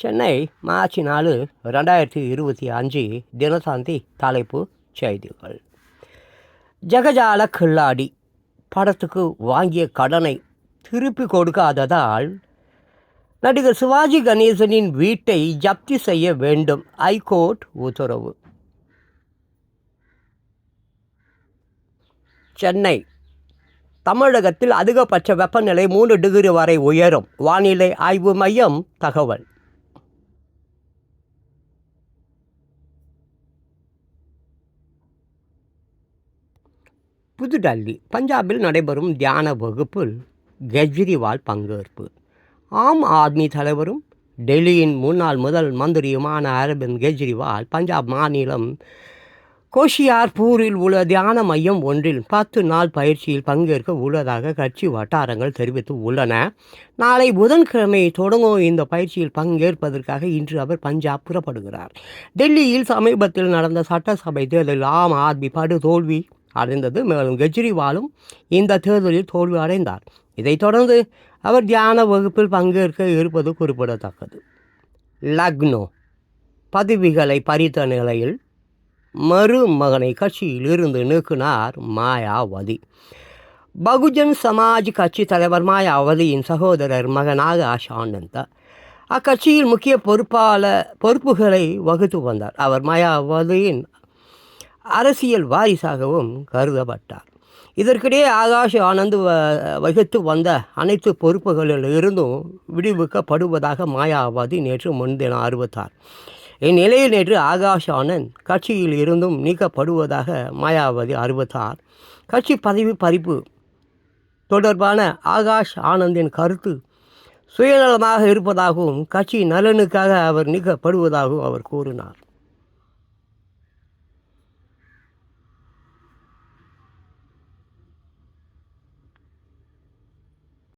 Chennai March நாலு ரெண்டாயிரத்தி இருபத்தி அஞ்சு தினசாந்தி தலைப்பு செய்திகள். ஜெகஜால கில்லாடி படத்துக்கு வாங்கிய கடனை திருப்பி கொடுக்காததால் நடிகர் சிவாஜி கணேசனின் வீட்டை ஜப்தி செய்ய வேண்டும் ஐகோர்ட் உத்தரவு. சென்னை தமிழகத்தில் அதிகபட்ச வெப்பநிலை மூணு டிகிரி வரை உயரும். வானிலை ஆய்வு மையம் தகவல். புதுடெல்லி பஞ்சாபில் நடைபெறும் தியான வகுப்பில் கெஜ்ரிவால் பங்கேற்பு. ஆம் ஆத்மி தலைவரும் டெல்லியின் முன்னாள் முதல் மந்திரியுமான அரவிந்த் கெஜ்ரிவால் பஞ்சாப் மாநிலம் கோஷியார்பூரில் உள்ள தியான மையம் ஒன்றில் பத்து நாள் பயிற்சியில் பங்கேற்க உள்ளதாக கட்சி வட்டாரங்கள் தெரிவித்து உள்ளன. நாளை புதன்கிழமை தொடங்கும் இந்த பயிற்சியில் பங்கேற்பதற்காக இன்று அவர் பஞ்சாப் புறப்படுகிறார். டெல்லியில் சமீபத்தில் நடந்த சட்டசபை தேர்தலில் ஆம் ஆத்மி படு தோல்வி அடைந்தது மேலும் கெஜ்ரிவாலும் இந்த தேர்தலில் தோல்வி அடைந்தார். இதைத் தொடர்ந்து அவர் தியான வகுப்பில் பங்கேற்க இருப்பது குறிப்பிடத்தக்கது. லக்னோ பதவிகளை பறித்த நிலையில் மருமகனை கட்சியில் இருந்து நீக்கினார் மாயாவதி. பகுஜன் சமாஜ் கட்சி தலைவர் மாயாவதியின் சகோதரர் மகனாக ஆஷானந்த அக்கட்சியில் முக்கிய பொறுப்பாளர் பொறுப்புகளை வகுத்து வந்தார். அவர் மாயாவதியின் அரசியல் வாரிசாகவும் கருதப்பட்டார். இதற்கிடையே ஆகாஷ் ஆனந்த் வ வகித்து வந்த அனைத்து பொறுப்புகளிலிருந்தும் விடுவிக்கப்படுவதாக மாயாவதி நேற்று முன்தினம் அறிவித்தார். இந்நிலையில் நேற்று ஆகாஷ் ஆனந்த் கட்சியில் இருந்தும் நீக்கப்படுவதாக மாயாவதி அறிவித்தார். கட்சி பதவி பறிப்பு தொடர்பான ஆகாஷ் ஆனந்தின் கருத்து சுயநலமாக இருப்பதாகவும் கட்சி நலனுக்காக அவர் நீக்கப்படுவதாகவும் அவர் கூறினார்.